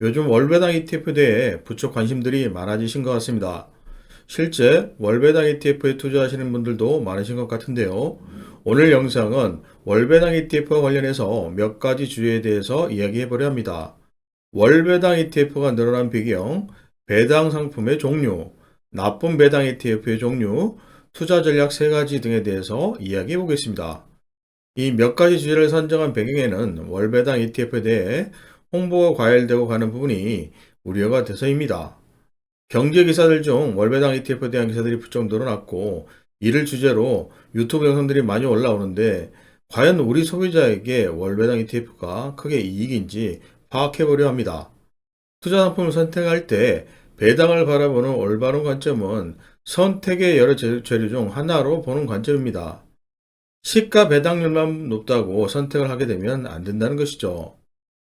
요즘 월배당 ETF에 대해 부쩍 관심들이 많아지신 것 같습니다. 실제 월배당 ETF에 투자하시는 분들도 많으신 것 같은데요. 오늘 영상은 월배당 ETF와 관련해서 몇 가지 주제에 대해서 이야기해 보려 합니다. 월배당 ETF가 늘어난 배경, 배당 상품의 종류, 나쁜 배당 ETF의 종류, 투자 전략 세 가지 등에 대해서 이야기해 보겠습니다. 이 몇 가지 주제를 선정한 배경에는 월배당 ETF에 대해 홍보가 과열되고 가는 부분이 우려가 돼서입니다. 경제 기사들 중 월배당 ETF에 대한 기사들이 부쩍 늘어났고 이를 주제로 유튜브 영상들이 많이 올라오는데 과연 우리 소비자에게 월배당 ETF가 크게 이익인지 파악해 보려 합니다. 투자 상품을 선택할 때 배당을 바라보는 올바른 관점은 선택의 여러 재- 재료 중 하나로 보는 관점입니다. 시가 배당률만 높다고 선택을 하게 되면 안 된다는 것이죠.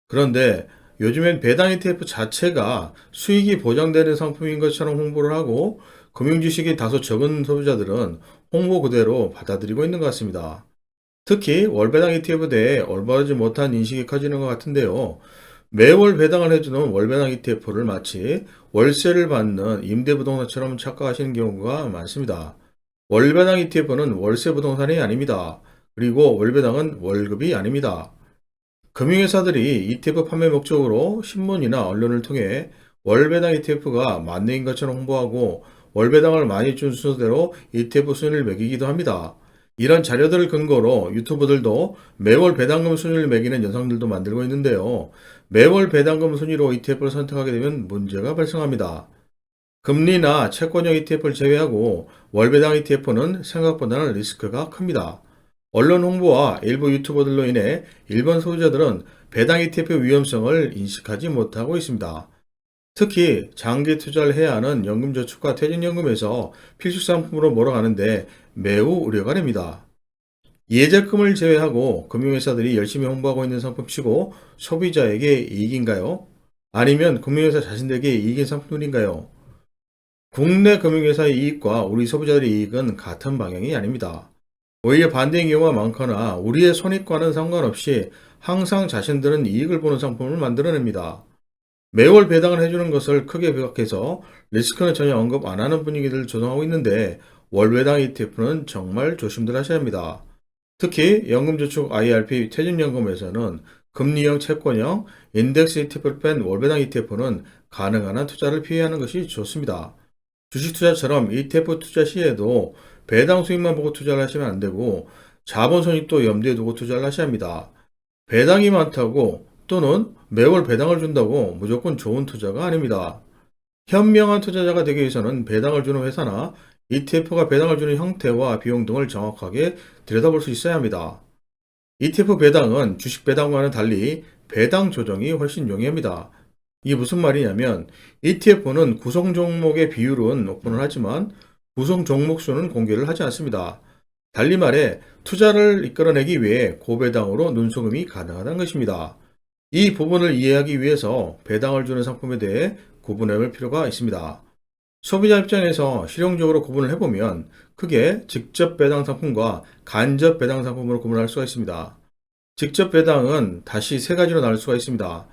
그런데 요즘엔 배당 ETF 자체가 수익이 보장되는 상품인 것처럼 홍보를 하고 금융 지식이 다소 적은 소비자들은 홍보 그대로 받아들이고 있는 것 같습니다. 특히 월배당 ETF에 대해 올바르지 못한 인식이 커지는 것 같은데요. 매월 배당을 해주는 월배당 ETF를 마치 월세를 받는 임대부동산처럼 착각하시는 경우가 많습니다. 월배당 ETF는 월세 부동산이 아닙니다. 그리고 월배당은 월급이 아닙니다. 금융회사들이 ETF 판매 목적으로 신문이나 언론을 통해 월배당 ETF가 만능인 것처럼 홍보하고 월배당을 많이 준 순서대로 ETF 순위를 매기기도 합니다. 이런 자료들을 근거로 유튜버들도 매월 배당금 순위를 매기는 영상들도 만들고 있는데요. 매월 배당금 순위로 ETF를 선택하게 되면 문제가 발생합니다. 금리나 채권형 ETF를 제외하고 월배당 ETF는 생각보다는 리스크가 큽니다. 언론 홍보와 일부 유튜버들로 인해 일반 소비자들은 배당 ETF의 위험성을 인식하지 못하고 있습니다. 특히 장기 투자를 해야 하는 연금저축과 퇴직연금에서 필수 상품으로 몰아가는데 매우 우려가 됩니다. 예적금을 제외하고 금융회사들이 열심히 홍보하고 있는 상품치고 소비자에게 이익인가요? 아니면 금융회사 자신들에게 이익인 상품들인가요? 국내 금융회사의 이익과 우리 소비자들의 이익은 같은 방향이 아닙니다. 오히려 반대인 경우가 많거나 우리의 손익과는 상관없이 항상 자신들은 이익을 보는 상품을 만들어냅니다. 매월 배당을 해주는 것을 크게 부각해서 리스크는 전혀 언급 안 하는 분위기를 조성하고 있는데 월배당 ETF는 정말 조심들 하셔야 합니다. 특히 연금저축 IRP 퇴직연금에서는 금리형 채권형 인덱스 ETF를 뺀 월배당 ETF는 가능한 한 투자를 피하는 것이 좋습니다. 주식 투자처럼 ETF 투자 시에도 배당 수익만 보고 투자를 하시면 안 되고 자본 손익도 염두에 두고 투자를 하셔야 합니다. 배당이 많다고 또는 매월 배당을 준다고 무조건 좋은 투자가 아닙니다. 현명한 투자자가 되기 위해서는 배당을 주는 회사나 ETF가 배당을 주는 형태와 비용 등을 정확하게 들여다볼 수 있어야 합니다. ETF 배당은 주식 배당과는 달리 배당 조정이 훨씬 용이합니다. 이게 무슨 말이냐면 ETF는 구성 종목의 비율은 오픈을 하지만 구성 종목 수는 공개를 하지 않습니다. 달리 말해 투자를 이끌어내기 위해 고배당으로 눈속임이 가능하다는 것입니다. 이 부분을 이해하기 위해서 배당을 주는 상품에 대해 구분해 볼 필요가 있습니다. 소비자 입장에서 실용적으로 구분을 해보면 크게 직접 배당 상품과 간접 배당 상품으로 구분할 수가 있습니다. 직접 배당은 다시 세 가지로 나눌 수가 있습니다.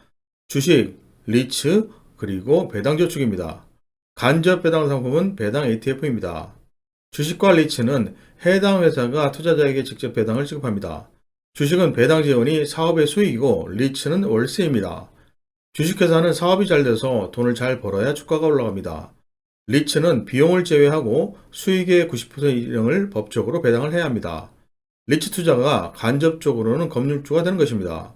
주식, 리츠, 그리고 배당 저축입니다. 간접 배당 상품은 배당 ETF입니다. 주식과 리츠는 해당 회사가 투자자에게 직접 배당을 지급합니다. 주식은 배당 지원이 사업의 수익이고 리츠는 월세입니다. 주식회사는 사업이 잘 돼서 돈을 잘 벌어야 주가가 올라갑니다. 리츠는 비용을 제외하고 수익의 90% 이상을 법적으로 배당을 해야 합니다. 리츠 투자가 간접적으로는 검증주가 되는 것입니다.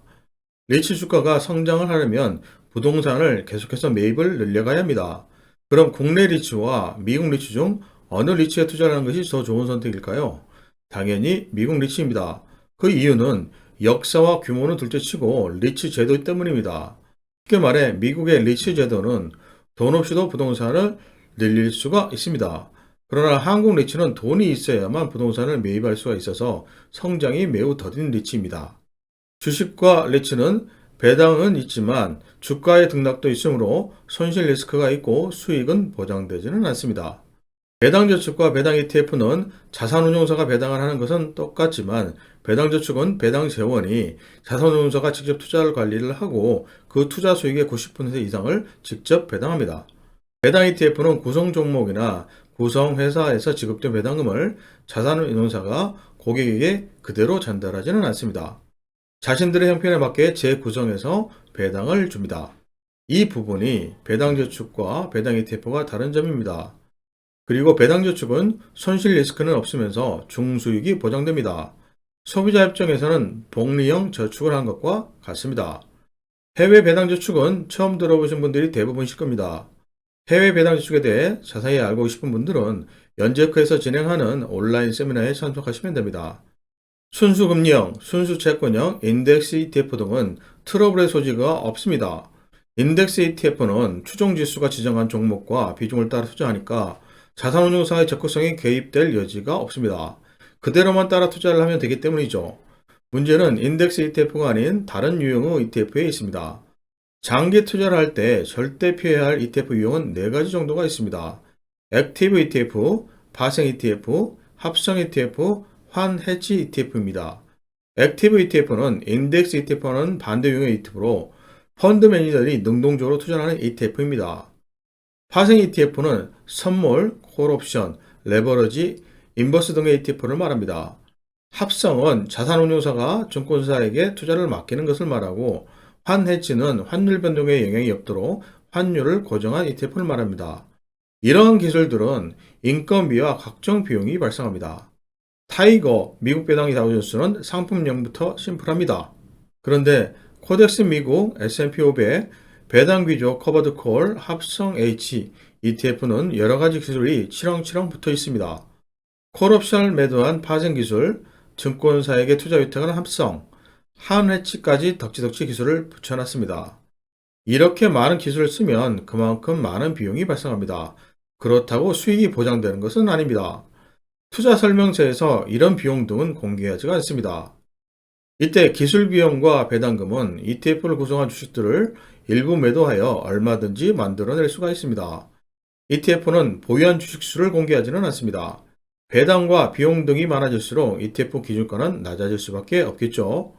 리츠 주가가 성장을 하려면 부동산을 계속해서 매입을 늘려가야 합니다. 그럼 국내 리츠와 미국 리츠 중 어느 리츠에 투자를 하는 것이 더 좋은 선택일까요? 당연히 미국 리츠입니다. 그 이유는 역사와 규모는 둘째치고 리츠 제도 때문입니다. 쉽게 말해 미국의 리츠 제도는 돈 없이도 부동산을 늘릴 수가 있습니다. 그러나 한국 리츠는 돈이 있어야만 부동산을 매입할 수가 있어서 성장이 매우 더딘 리츠입니다. 주식과 리츠는 배당은 있지만 주가의 등락도 있으므로 손실 리스크가 있고 수익은 보장되지는 않습니다. 배당저축과 배당 ETF는 자산운용사가 배당을 하는 것은 똑같지만 배당저축은 배당재원이 자산운용사가 직접 투자를 관리를 하고 그 투자 수익의 90% 이상을 직접 배당합니다. 배당 ETF는 구성 종목이나 구성 회사에서 지급된 배당금을 자산운용사가 고객에게 그대로 전달하지는 않습니다. 자신들의 형편에 맞게 재구성해서 배당을 줍니다. 이 부분이 배당저축과 배당 ETF가 다른 점입니다. 그리고 배당저축은 손실 리스크는 없으면서 중수익이 보장됩니다. 소비자 협정에서는 복리형 저축을 한 것과 같습니다. 해외 배당저축은 처음 들어보신 분들이 대부분이실 겁니다. 해외 배당저축에 대해 자세히 알고 싶은 분들은 연재크에서 진행하는 온라인 세미나에 참석하시면 됩니다. 순수금리형, 순수채권형, 인덱스 ETF 등은 트러블의 소지가 없습니다. 인덱스 ETF는 추종지수가 지정한 종목과 비중을 따라 투자하니까 자산운용사의 적극성이 개입될 여지가 없습니다. 그대로만 따라 투자를 하면 되기 때문이죠. 문제는 인덱스 ETF가 아닌 다른 유형의 ETF에 있습니다. 장기 투자를 할 때 절대 피해야 할 ETF 유형은 4가지 정도가 있습니다. 액티브 ETF, 파생 ETF, 합성 ETF, 환 해지 ETF입니다. 액티브 ETF는 인덱스 ETF와는 반대 유형의 ETF로 펀드 매니저들이 능동적으로 투자하는 ETF입니다. 파생 ETF는 선물, 콜옵션, 레버러지, 인버스 등의 ETF를 말합니다. 합성은 자산운용사가 증권사에게 투자를 맡기는 것을 말하고 환해지는 환율 변동에 영향이 없도록 환율을 고정한 ETF를 말합니다. 이러한 기술들은 인건비와 각종 비용이 발생합니다. 타이거 미국 배당이 다우존스는 상품명부터 심플합니다. 그런데 코덱스 미국 S&P 500 배당 귀족 커버드 콜 합성 H ETF는 여러 가지 기술이 치렁치렁 붙어 있습니다. 콜옵션을 매도한 파생 기술, 증권사에게 투자 위탁하는 합성, 한회치까지 덕지덕지 기술을 붙여놨습니다. 이렇게 많은 기술을 쓰면 그만큼 많은 비용이 발생합니다. 그렇다고 수익이 보장되는 것은 아닙니다. 투자 설명서에서 이런 비용 등은 공개하지가 않습니다. 이때 기술 비용과 배당금은 ETF를 구성한 주식들을 일부 매도하여 얼마든지 만들어낼 수가 있습니다. ETF는 보유한 주식 수를 공개하지는 않습니다. 배당과 비용 등이 많아질수록 ETF 기준가는 낮아질 수밖에 없겠죠.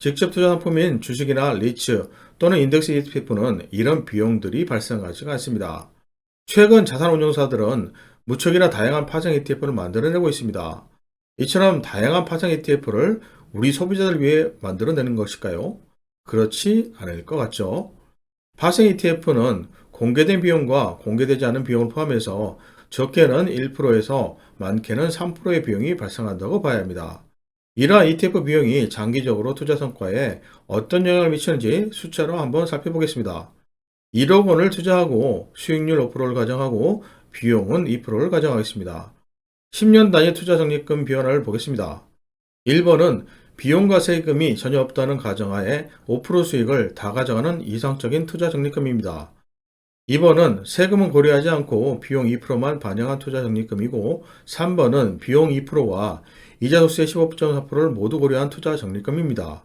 직접 투자 상품인 주식이나 리츠 또는 인덱스 ETF는 이런 비용들이 발생하지가 않습니다. 최근 자산운용사들은 무척이나 다양한 파생 ETF를 만들어내고 있습니다. 이처럼 다양한 파생 ETF를 우리 소비자들 위해 만들어내는 것일까요? 그렇지 않을 것 같죠. 파생 ETF는 공개된 비용과 공개되지 않은 비용을 포함해서 적게는 1%에서 많게는 3%의 비용이 발생한다고 봐야 합니다. 이러한 ETF 비용이 장기적으로 투자 성과에 어떤 영향을 미치는지 숫자로 한번 살펴보겠습니다. 1억 원을 투자하고 수익률 5%를 가정하고 비용은 2%를 가정하겠습니다. 10년 단위 투자 적립금 비원을 보겠습니다. 1번은 비용과 세금이 전혀 없다는 가정하에 5% 수익을 다 가져가는 이상적인 투자 적립금입니다. 2번은 세금은 고려하지 않고 비용 2%만 반영한 투자 적립금이고 3번은 비용 2%와 이자 소수의 15.4%를 모두 고려한 투자 적립금입니다.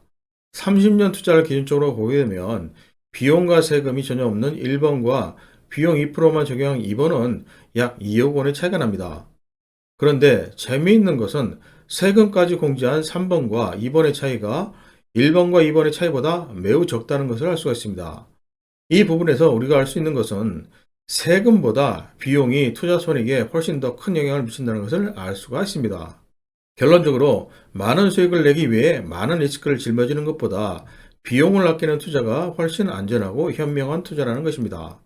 30년 투자를 기준적으로 보게 되면 비용과 세금이 전혀 없는 1번과 비용 2%만 적용한 2번은 약 2억 원의 차이가 납니다. 그런데 재미있는 것은 세금까지 공제한 3번과 2번의 차이가 1번과 2번의 차이보다 매우 적다는 것을 알 수가 있습니다. 이 부분에서 우리가 알 수 있는 것은 세금보다 비용이 투자 손익에 훨씬 더 큰 영향을 미친다는 것을 알 수가 있습니다. 결론적으로 많은 수익을 내기 위해 많은 리스크를 짊어지는 것보다 비용을 아끼는 투자가 훨씬 안전하고 현명한 투자라는 것입니다.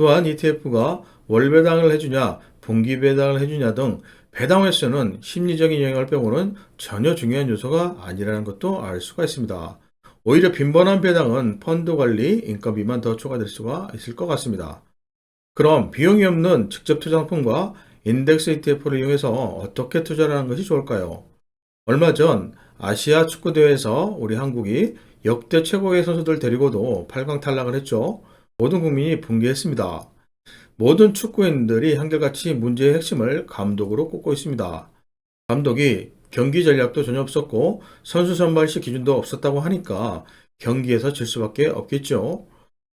또한 ETF가 월 배당을 해주냐, 분기 배당을 해주냐 등 배당 횟수는 심리적인 영향을 빼고는 전혀 중요한 요소가 아니라는 것도 알 수가 있습니다. 오히려 빈번한 배당은 펀드 관리, 인건비만 더 추가될 수가 있을 것 같습니다. 그럼 비용이 없는 직접 투자 상품과 인덱스 ETF를 이용해서 어떻게 투자를 하는 것이 좋을까요? 얼마 전 아시아 축구대회에서 우리 한국이 역대 최고의 선수들 데리고도 8강 탈락을 했죠. 모든 국민이 붕괴했습니다. 모든 축구인들이 한결같이 문제의 핵심을 감독으로 꼽고 있습니다. 감독이 경기 전략도 전혀 없었고 선수 선발 시 기준도 없었다고 하니까 경기에서 질 수밖에 없겠죠.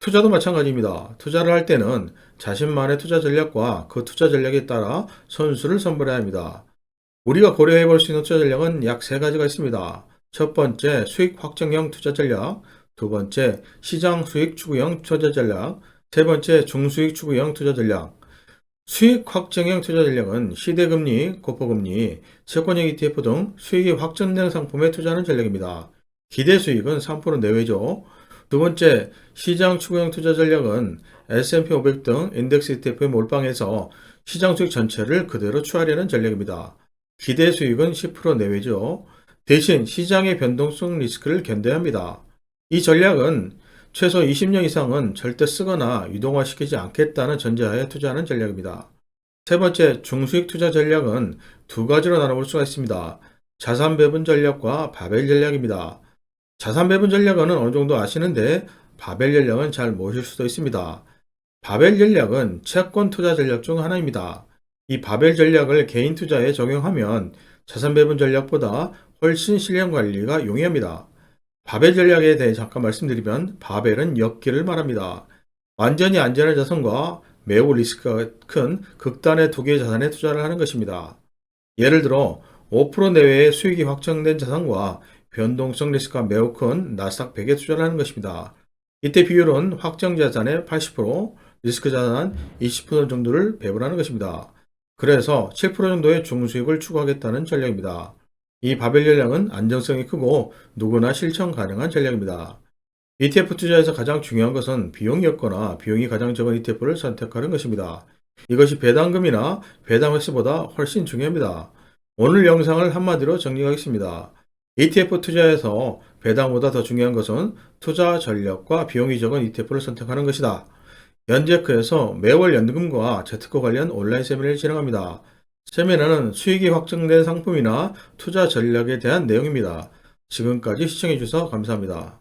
투자도 마찬가지입니다. 투자를 할 때는 자신만의 투자 전략과 그 투자 전략에 따라 선수를 선별해야 합니다. 우리가 고려해 볼 수 있는 투자 전략은 약 세 가지가 있습니다. 첫 번째, 수익 확정형 투자 전략. 두 번째, 시장 수익 추구형 투자 전략. 세 번째, 중수익 추구형 투자 전략. 수익 확정형 투자 전략은 시대금리, 고포금리, 채권형 ETF 등 수익이 확정된 상품에 투자하는 전략입니다. 기대 수익은 3% 내외죠. 두 번째, 시장 추구형 투자 전략은 S&P 500 등 인덱스 ETF에 몰빵해서 시장 수익 전체를 그대로 추하려는 전략입니다. 기대 수익은 10% 내외죠. 대신 시장의 변동성 리스크를 견뎌야 합니다. 이 전략은 최소 20년 이상은 절대 쓰거나 유동화시키지 않겠다는 전제하에 투자하는 전략입니다. 세 번째, 중수익 투자 전략은 두 가지로 나눠볼 수가 있습니다. 자산 배분 전략과 바벨 전략입니다. 자산 배분 전략은 어느 정도 아시는데 바벨 전략은 잘 모르실 수도 있습니다. 바벨 전략은 채권 투자 전략 중 하나입니다. 이 바벨 전략을 개인 투자에 적용하면 자산 배분 전략보다 훨씬 실행 관리가 용이합니다. 바벨 전략에 대해 잠깐 말씀드리면 바벨은 엮기를 말합니다. 완전히 안전한 자산과 매우 리스크가 큰 극단의 두 개의 자산에 투자를 하는 것입니다. 예를 들어 5% 내외의 수익이 확정된 자산과 변동성 리스크가 매우 큰 나스닥 100에 투자를 하는 것입니다. 이때 비율은 확정 자산의 80%, 리스크 자산 20% 정도를 배분하는 것입니다. 그래서 7% 정도의 중수익을 추구하겠다는 전략입니다. 이 바벨 전략은 안정성이 크고 누구나 실천 가능한 전략입니다. ETF 투자에서 가장 중요한 것은 비용이었거나 비용이 가장 적은 ETF를 선택하는 것입니다. 이것이 배당금이나 배당 횟수보다 훨씬 중요합니다. 오늘 영상을 한마디로 정리하겠습니다. ETF 투자에서 배당보다 더 중요한 것은 투자 전략과 비용이 적은 ETF를 선택하는 것이다. 연재크에서 매월 연금과 재테크 관련 온라인 세미나를 진행합니다. 세미나는 수익이 확정된 상품이나 투자 전략에 대한 내용입니다. 지금까지 시청해주셔서 감사합니다.